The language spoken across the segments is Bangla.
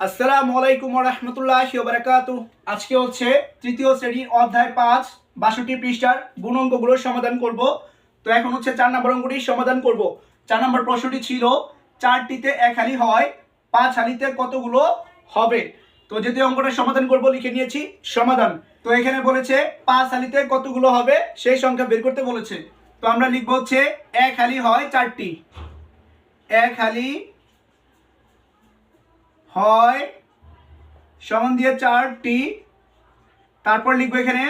আসসালামু আলাইকুম রহমতুল্লাহ বারাকাতু আজকে হচ্ছে তৃতীয় শ্রেণির অধ্যায় পাঁচ, বাষট্টি পৃষ্ঠার গুণাঙ্কগুলোর সমাধান করব। তো এখন হচ্ছে চার নম্বর অঙ্কটির সমাধান করব। চার নম্বর প্রশ্নটি ছিল, চারটিতে এক হালি হয়, পাঁচ হালিতে কতগুলো হবে? তো যেহেতু অঙ্কটা সমাধান করব, লিখে নিয়েছি, সমাধান। তো এখানে বলেছে, পাঁচ হালিতে কতগুলো হবে? সেই সংখ্যা বের করতে বলেছে। তো আমরা লিখব হচ্ছে, এক হালি হয় চারটি। এক হালি হয় সমান দিয়ে চারটি তারপর লিখব এখানে,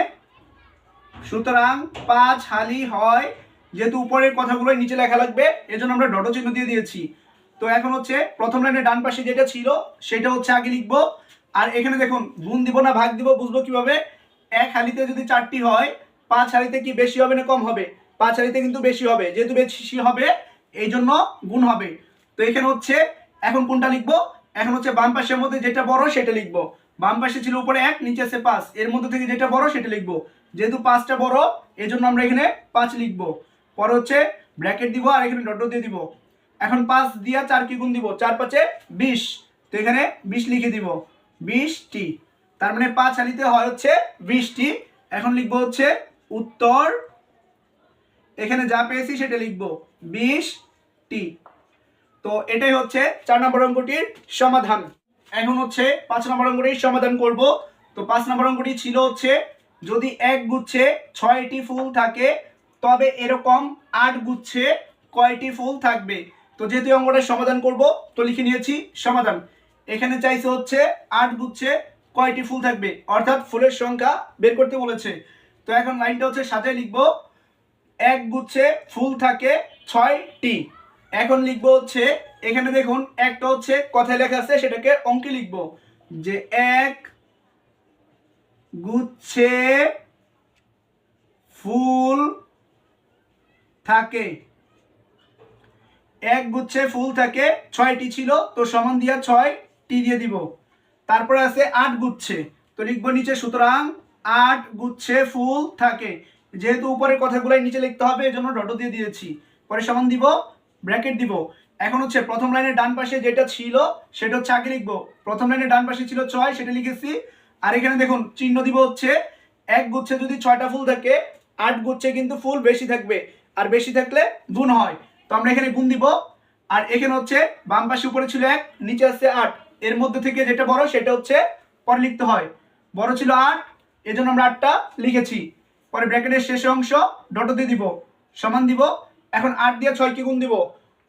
সুতরাং পাঁচ হালি হয়, যেহেতু উপরের কথাগুলো নিচে লেখা লাগবে, এজন্য আমরা ডট চিহ্ন দিয়ে দিয়েছি। তো এখন হচ্ছে প্রথম লাইনে ডান পাশে যেটা ছিল, সেটা হচ্ছে আগে লিখব। আর এখানে দেখুন, গুণ দিব না, ভাগ দিব, বুঝব কীভাবে? এক হালিতে যদি চারটি হয়, পাঁচ হালিতে কি বেশি হবে না কম হবে? পাঁচ হালিতে কিন্তু বেশি হবে, যেহেতু বেশি হবে এই জন্য গুণ হবে। তো এখানে হচ্ছে, এখন কোনটা লিখব? এখন হচ্ছে বাম পাশের মধ্যে যেটা বড় সেটা লিখব। বাম পাশে ছিল উপরে এক, নিচে আছে পাঁচ। এর মধ্যে থেকে যেটা বড় সেটা লিখব। যেহেতু পাঁচটা বড় এই জন্য আমরা এখানে পাঁচ লিখব। পরে হচ্ছে ব্র্যাকেট দিব আর এখানে ডট দিয়ে দিব। এখন পাঁচ দিয়া চার কি গুণ দিব? চার পাঁচে বিশ। তো এখানে বিশ লিখে দিব। বিশটি। তার মানে পাঁচ হালিতে হয় হচ্ছে বিশটি। এখন লিখব হচ্ছে উত্তর। এখানে যা পেয়েছি সেটা লিখব। বিশটি। তো এটাই হচ্ছে চার নম্বর অঙ্কটির সমাধান। এখন হচ্ছে পাঁচ নম্বর অঙ্কটির সমাধান করব। তো পাঁচ নম্বর অঙ্কটি ছিল হচ্ছে, যদি এক গুচ্ছে ছয়টি ফুল থাকে, তবে এরকম আট গুচ্ছে কয়টি ফুল থাকবে? তো যেহেতু এই অঙ্কটার সমাধান করব, তো লিখে নিয়েছি সমাধান। এখানে চাইছে হচ্ছে আট গুচ্ছে কয়টি ফুল থাকবে? অর্থাৎ ফুলের সংখ্যা বের করতে বলেছে। তো এখন লাইনটা হচ্ছে সাথে লিখব। এক গুচ্ছে ফুল থাকে ছয়টি। এখন লিখব হচ্ছে, এখানে দেখুন, একটা হচ্ছে কথায় লেখা আছে, সেটাকে অঙ্কে লিখব। যে এক গুচ্ছে ফুল থাকে। এক গুচ্ছে ফুল থাকে, ছয়টি ছিল, তো সমান দিয়া ছয় টি দিয়ে দিব। তারপরে আছে আট গুচ্ছে, তো লিখব নিচে, সুতরাং আট গুচ্ছে ফুল থাকে। যেহেতু উপরের কথাগুলাই নিচে লিখতে হবে, এজন্য ডটো দিয়ে দিয়েছি। পরে সমান দিব ব্র্যাকেট দিব। এখন হচ্ছে প্রথম লাইনের ডান পাশে যেটা ছিল, সেটা হচ্ছে আগে লিখব। প্রথম লাইনের ডান পাশে ছিল ছয়, সেটা লিখেছি। আর এখানে দেখুন, চিহ্ন দিব হচ্ছে এক গুচ্ছে যদি ছয়টা ফুল থাকে, আট গুচ্ছে কিন্তু ফুল বেশি থাকবে। আর বেশি থাকলে গুণ হয়। তো আমরা এখানে গুণ দিব। আর এখানে হচ্ছে বাম পাশে উপরে ছিল এক, নিচে আসছে আট। এর মধ্যে থেকে যেটা বড়, সেটা হচ্ছে পরে লিখতে হয়। বড় ছিল আট, এজন্য আমরা আটটা লিখেছি। পরে ব্র্যাকেটের শেষ অংশ ডট দিয়ে দিব। সমান দিব এখন আট দিয়ে ছয় কি গুণ দিব।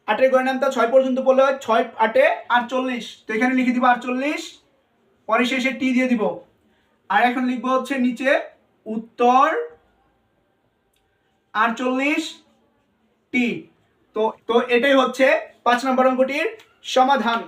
আটের তো ছয় পর্যন্ত পড়লে হয় ছয়, আটে আটচল্লিশ। তো এখানে লিখে দিব আটচল্লিশ। পরে শেষে টি দিয়ে দিব। আর এখন লিখব হচ্ছে নিচে উত্তর আটচল্লিশ টি। তো তো এটাই হচ্ছে পাঁচ নম্বর অঙ্কটির সমাধান।